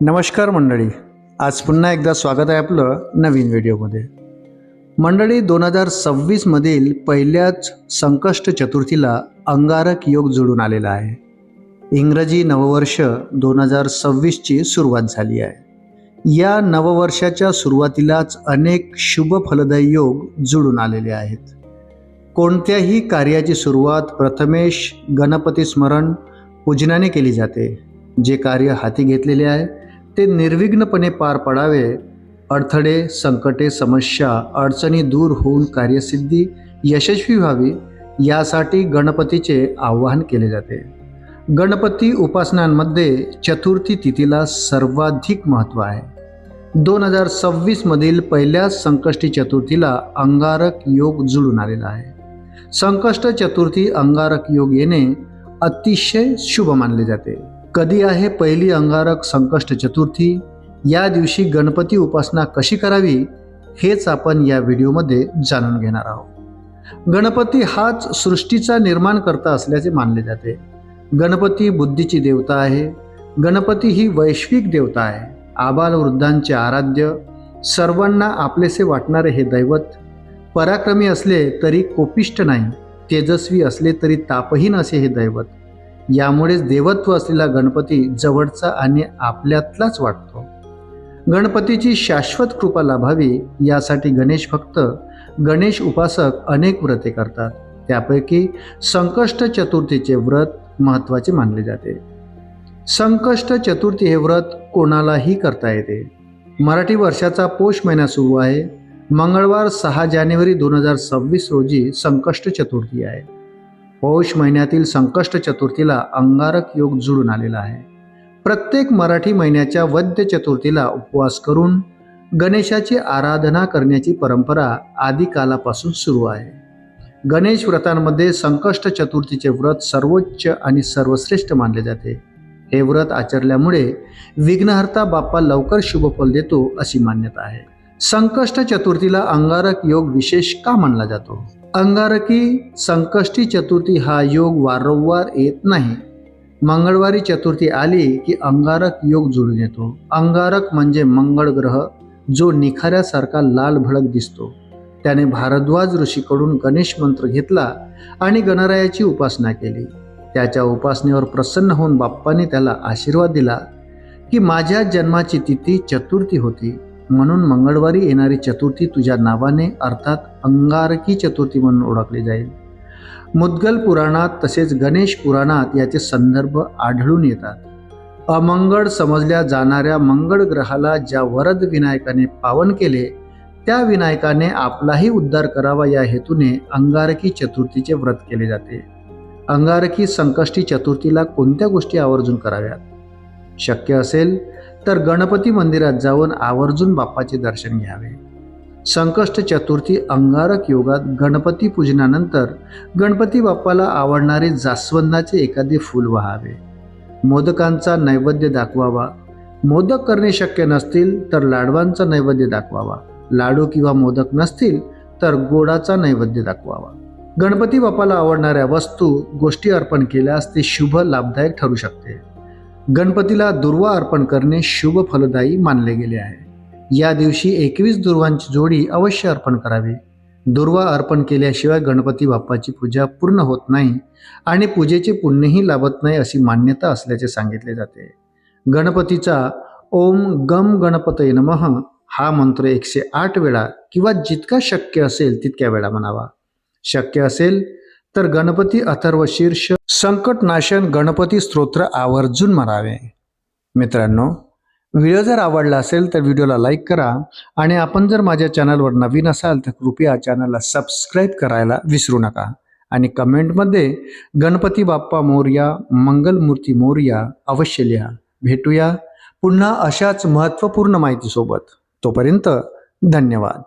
नमस्कार मंडळी. आज पुन्हा एकदा स्वागत आहे आपलं नवीन व्हिडिओमध्ये. मंडळी दोन हजार सव्वीसमधील पहिल्याच संकष्ट चतुर्थीला अंगारक योग जुळून आलेला आहे. इंग्रजी नववर्ष दोन हजार सव्वीसची सुरुवात झाली आहे. या नववर्षाच्या सुरुवातीलाच अनेक शुभ फलदायी योग जुळून आलेले आहेत. कोणत्याही कार्याची सुरुवात प्रथमेश गणपती स्मरण पूजनाने केली जाते. जे कार्य हाती घेतलेले आहे ते निर्विघ्नपणे पार पडावे. अडथळे संकटे समस्या अडचणी दूर होऊन कार्यसिद्धी यशस्वी व्हावी यासाठी गणपतीचे आवाहन केले जाते. गणपती उपासनांमध्ये चतुर्थी तिथीला सर्वाधिक महत्त्व आहे. दोन हजार सव्वीसमधील पहिल्या संकष्टी चतुर्थीला अंगारक योग जुळून आलेला आहे. संकष्ट चतुर्थी अंगारक योग येणे अतिशय शुभ मानले जाते. कधी आहे पहिली अंगारक संकष्ट चतुर्थी? या दिवशी गणपती उपासना कशी करावी? हेच आपण या व्हिडिओमध्ये जाणून घेणार आहोत. गणपती हाच सृष्टीचा निर्माण करता असल्याचे मानले जाते. गणपती बुद्धीची देवता आहे. गणपती ही वैश्विक देवता आहे. आबाल वृद्धांचे आराध्य सर्वांना आपलेसे वाटणारे हे दैवत पराक्रमी असले तरी कोपिष्ट नाही तेजस्वी असले तरी तापहीन असे हे दैवत यामुळेच देवत्व असलेला गणपती जवळचा आणि आपल्यातलाच वाटतो. गणपतीची शाश्वत कृपा लाभावी यासाठी गणेश भक्त गणेश उपासक अनेक व्रते करतात. त्यापैकी संकष्ट चतुर्थीचे व्रत महत्त्वाचे मानले जाते. संकष्ट चतुर्थी हे व्रत कोणालाही करता येते. मराठी वर्षाचा पोष महिना सुरू आहे. मंगळवार सहा जानेवारी दोन हजार सव्वीस रोजी संकष्ट चतुर्थी आहे. पौष महिन्यातील संकष्ट चतुर्थीला अंगारक योग जुळून आलेला आहे. प्रत्येक मराठी महिन्याच्या वद्य चतुर्थीला उपवास करून गणेशाची आराधना करण्याची परंपरा आदिकालापासून सुरू आहे. गणेश व्रतांमध्ये संकष्ट चतुर्थीचे व्रत सर्वोच्च आणि सर्वश्रेष्ठ मानले जाते. हे व्रत आचरल्यामुळे विघ्नहर्ता बाप्पा लवकर शुभफल देतो अशी मान्यता आहे. संकष्ट चतुर्थीला अंगारक योग विशेष का मानला जातो? अंगारकी संकष्टी चतुर्थी हा योग वारंवार येत नाही. मंगळवारी चतुर्थी आली की अंगारक योग जुळून येतो. अंगारक म्हणजे मंगळ ग्रह जो निखाऱ्यासारखा लाल भडक दिसतो. त्याने भारद्वाज ऋषीकडून गणेश मंत्र घेतला आणि गणरायाची उपासना केली. त्याच्या उपासनेवर प्रसन्न होऊन बाप्पाने त्याला आशीर्वाद दिला की माझ्या जन्माची तिथी चतुर्थी होती. म्हणून मंगळवारी येणारी चतुर्थी तुझ्या नावाने अर्थात अंगारकी चतुर्थी म्हणून ओळखली जाईल. मुद्गल पुराणात तसेच गणेश पुराणात याचे संदर्भ आढळून येतात. अमंगळ समजल्या जाणाऱ्या मंगळ ग्रहाला ज्या वरद विनायकाने पावन केले त्या विनायकाने आपलाही उद्धार करावा या हेतूने अंगारकी चतुर्थीचे व्रत केले जाते. अंगारकी संकष्टी चतुर्थीला कोणत्या गोष्टी आवर्जून कराव्यात? शक्य असेल तर गणपती मंदिरात जाऊन आवर्जून बाप्पाचे दर्शन घ्यावे. संकष्ट चतुर्थी अंगारक योगात गणपती पूजनानंतर गणपती बाप्पाला आवडणारे जास्वंदाचे एखादे फूल व्हावे. मोदकांचा नैवेद्य दाखवावा. मोदक करणे शक्य नसतील तर लाडवांचा नैवेद्य दाखवावा. लाडू किंवा मोदक नसतील तर गोडाचा नैवेद्य दाखवावा. गणपती बाप्पाला आवडणाऱ्या वस्तू गोष्टी अर्पण केल्यास ते शुभ लाभदायक ठरू शकते. गणपतीला दुर्वा अर्पण करणे शुभ फलदायी मानले गेले आहे. या दिवशी एकवीस दुर्वांची जोडी अवश्य अर्पण करावी. दुर्वा अर्पण केल्याशिवाय गणपती बाप्पाची पूजा पूर्ण होत नाही आणि पूजेचे पुण्यही लाभत नाही अशी मान्यता असल्याचे सांगितले जाते. गणपतीचा ओम गम गणपतय नमः हा मंत्र एकशे आठ वेळा किंवा जितका शक्य असेल तितक्या वेळा म्हणावा. शक्य असेल तर गणपती अथर्व शीर्ष संकटनाशन गणपती स्तोत्र आवर्जून म्हणावे. मित्रांनो व्हिडिओ जर आवडला असेल तर व्हिडिओला लाईक करा आणि आपण जर माझ्या चॅनलवर नवीन असाल तर कृपया चॅनलला सबस्क्राईब करायला विसरू नका. आणि कमेंटमध्ये गणपती बाप्पा मोर्या मंगलमूर्ती मोर्या अवश्य लिहा. भेटूया पुन्हा अशाच महत्त्वपूर्ण माहितीसोबत. तोपर्यंत धन्यवाद.